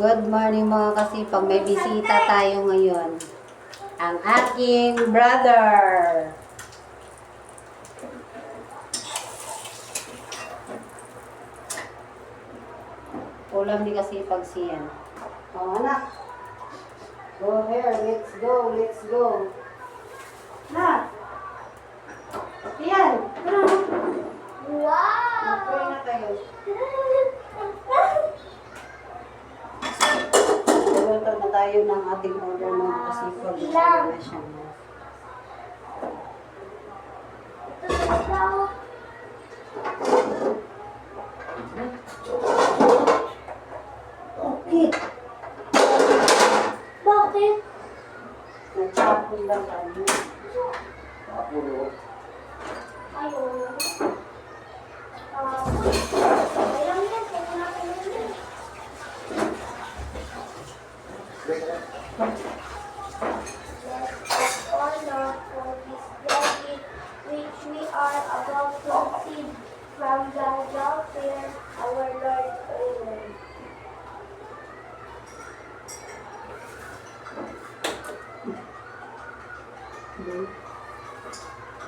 Good morning mga kasipag. May bisita tayo ngayon. Ang aking brother. Ulam ni kasipag siyan. Oh, anak. Go here. Let's go. Let's go. Na. Yan. Ano? Mag-pray na tayo. Luto na tayo ng ating order mga kasipag. Ilan na siya. Okay. Bakit? Nagchapon lang tayo.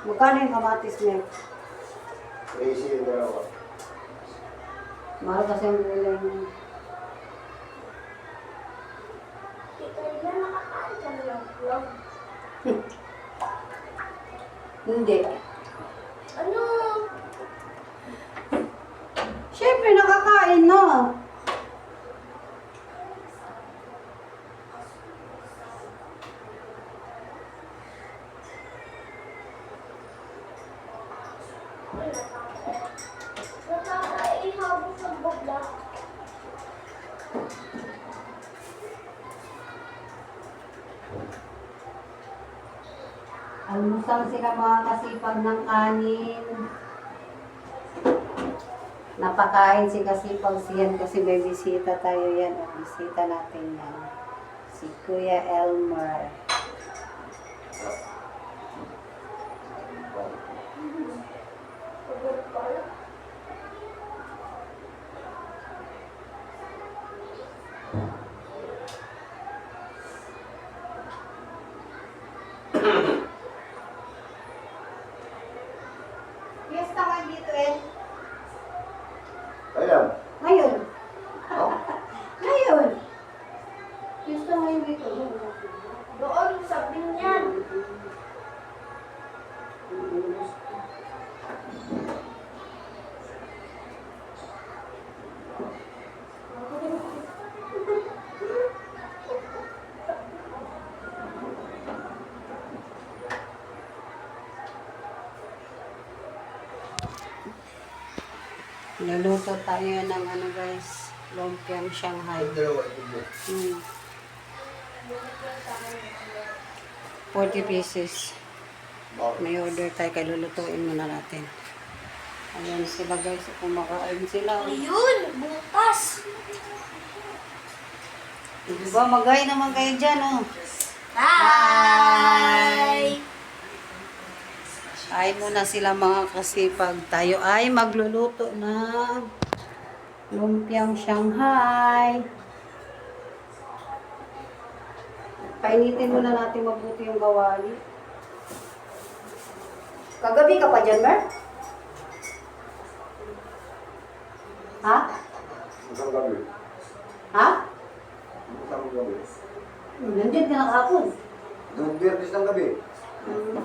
Magkano yung kamatis niya? Crazy yung dalawa. Mahal kasi ang gulay niya. Na. Hindi. Ano? Siyempre, nakakain no. Almusal sila mga kasipag ng kanin. Napakain si kasipag siyan kasi may bisita tayo yan. Ang bisita natin yan. Si Kuya Elmer. Fiesta ka dito eh. Ayan. Ngayon. Oh. Ngayon. Fiesta ngayon dito. Doon sa binyan. Luluto tayo ng ano guys. Lumpiang Shanghai. Hmm. 40 pieces. May order tayo kaya lulutuin muna natin. Ayan sila guys. Kumakain sila. Ayun, bukas. Di ba? Magay naman kayo dyan oh. Bye! Ay muna sila mga kasipag. Tayo ay magluluto ng lumpiang Shanghai. Painitin muna natin mabuti yung gawali. Kagabi ka pa dyan, Mer? Ha? Isang gabi. Ha? Isang gabi. Nandito ka na kahapon. Doon biyernes ng gabi. Hmm.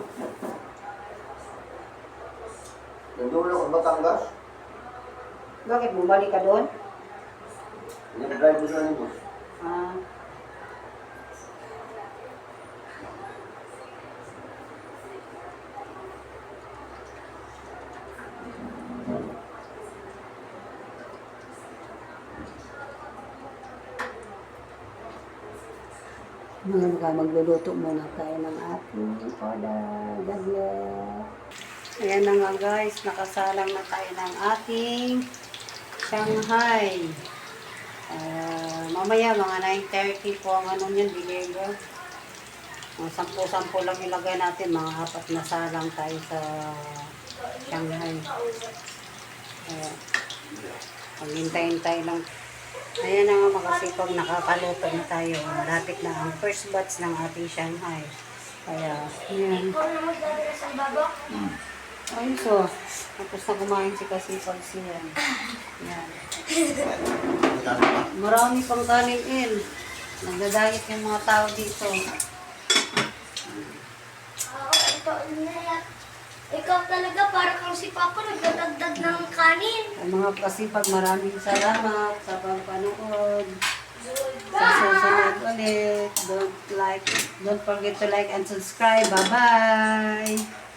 Nandun ako sa Batangas. Bakit bumalik ka doon? Nag-drive ko sa nibus. Ah. Mga mga magluluto muna tayo ng ating order. God bless. Ayan na nga guys, nakasalang na tayo ng ating Shanghai. Ah, mamaya mga 9.30 po ang ano niyan, deliver. Mga sampu-sampu lang ilagay natin, mga apat na salang tayo sa Shanghai. Kaya, paghintay-hintay lang. Ayan na nga makasipag nakakaluto na tayo. Malapit na ang first batch ng ating Shanghai. Kaya, yan. Ikaw na magdadalas ang baba. Ayun so. Tapos na kumain si Kasipag siya. Yan. Marami pang kanin in. Nagdadayit yung mga tao dito. Oo, ito na. Ikaw talaga, para kang si Papa, nagdadagdag ng kanin. Ang mga kasipag, maraming salamat sa pagpanood. Sa susunod ulit. Don't like, don't forget to like and subscribe. Bye-bye!